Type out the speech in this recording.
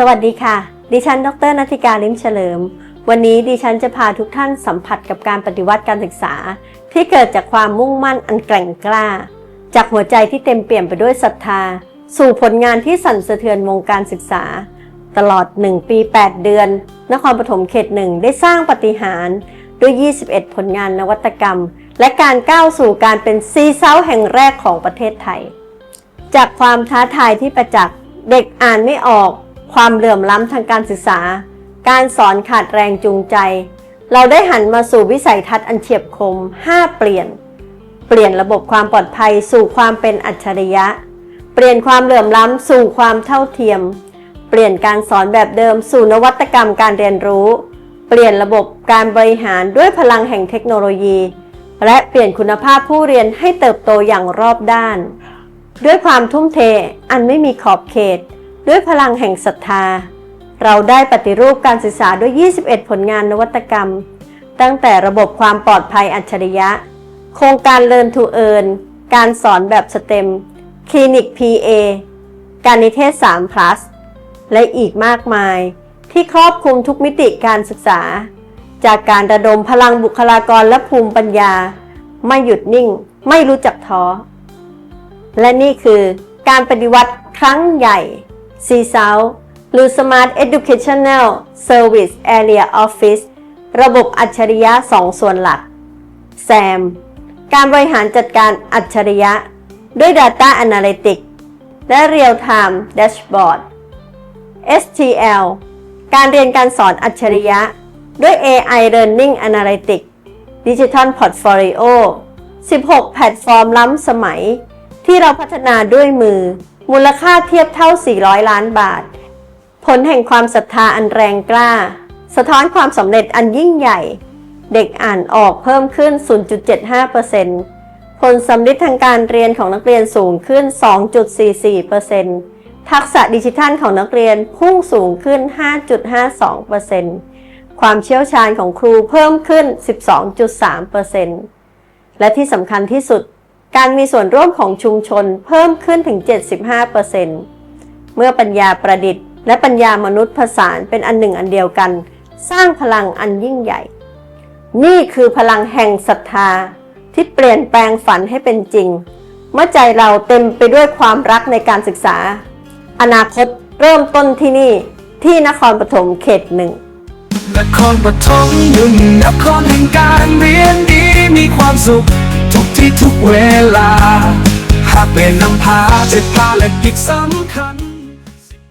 สวัสดีค่ะ ดิฉัน ดรนัทิการลิมเฉลิม วันนี้ดิฉันจะพาทุกท่านสัมผัสกับการปฏิวัติการศึกษา ที่เกิดจากความมุ่งมั่นอันแกร่งกล้า จากหัวใจที่เต็มเปี่ยมไปด้วยศรัทธา สู่ผลงานที่สั่นสะเทือนวงการศึกษา ตลอด 1 ปี 8 เดือน นครปฐมเขตหนึ่งได้สร้างปฏิหารย์ด้วย 21 ผลงานนวัตกรรม และการก้าวสู่การเป็นซีเซาแห่งแรกของประเทศไทย จากความท้าทายที่ประจักษ์เด็กอ่านไม่ออก ความเหลื่อมล้ำทางการศึกษา การสอนขาดแรงจูงใจ เราได้หันมาสู่วิสัยทัศน์อันเฉียบคม 5 เปลี่ยน เปลี่ยนระบบความปลอดภัยสู่ความเป็นอัจฉริยะ เปลี่ยนความเหลื่อมล้ำสู่ความเท่าเทียม เปลี่ยนการสอนแบบเดิมสู่นวัตกรรมการเรียนรู้ เปลี่ยนระบบการบริหารด้วยพลังแห่งเทคโนโลยี และเปลี่ยนคุณภาพผู้เรียนให้เติบโตอย่างรอบด้าน ด้วยความทุ่มเทอันไม่มีขอบเขต ด้วยพลังแห่งศรัทธา เราได้ปฏิรูปการศึกษาด้วย 21 ผลงานนวัตกรรม ตั้งแต่ระบบความปลอดภัยอัจฉริยะ โครงการ Learn to Earn การสอนแบบสเต็ม คลินิก PA การนิเทศ 3 plus และอีกมากมาย ที่ครอบคลุมทุกมิติการศึกษา จากการระดมพลังบุคลากรและภูมิปัญญา ไม่หยุดนิ่ง ไม่รู้จักท้อ และนี่คือการปฏิวัติครั้งใหญ่ c s o u หรือ Smart Educational Service Area Office ระบบอัจฉริยะ 2 ส่วนหลัก SAM การบริหารจัดการอัจฉริยะ ด้วย Data Analytics และ Real Time Dashboard STL การเรียนการสอนอัจฉริยะ ด้วย AI Learning Analytics Digital Portfolio 16 แพลตฟอร์มล้ำสมัย ที่เราพัฒนาด้วยมือ มูลค่าเทียบเท่า 400 ล้านบาท ผลแห่งความศรัทธาอันแรงกล้า สะท้อนความสำเร็จอันยิ่งใหญ่ เด็กอ่านออกเพิ่มขึ้น 0.75%ผลสำลิดทางการเรียนของนักเรียนสูงขึ้น 2.44%ทักษะดิจิทัลของนักเรียนพุ่งสูงขึ้น 5.52%ความเชี่ยวชาญของครูเพิ่มขึ้น 12.3%และที่สำคัญที่สุด การมีส่วนร่วมของชุมชนเพิ่มขึ้นถึง 75%เมื่อปัญญาประดิษฐ์ และปัญญามนุษย์ผสานเป็นอันหนึ่งอันเดียวกัน สร้างพลังอันยิ่งใหญ่ นี่คือพลังแห่งศรัทธาที่เปลี่ยนแปลงฝันให้เป็นจริง เมื่อใจเราเต็มไปด้วยความรักในการศึกษา อนาคตเริ่มต้นที่นี่ที่นครปฐมเขตหนึ่งนครปฐมหนึ่งนครแห่งการเรียนดีมีความสุข ที่ทุกเวลา หากเป็นนำพาเจ็ดพาและกิจสำคัญ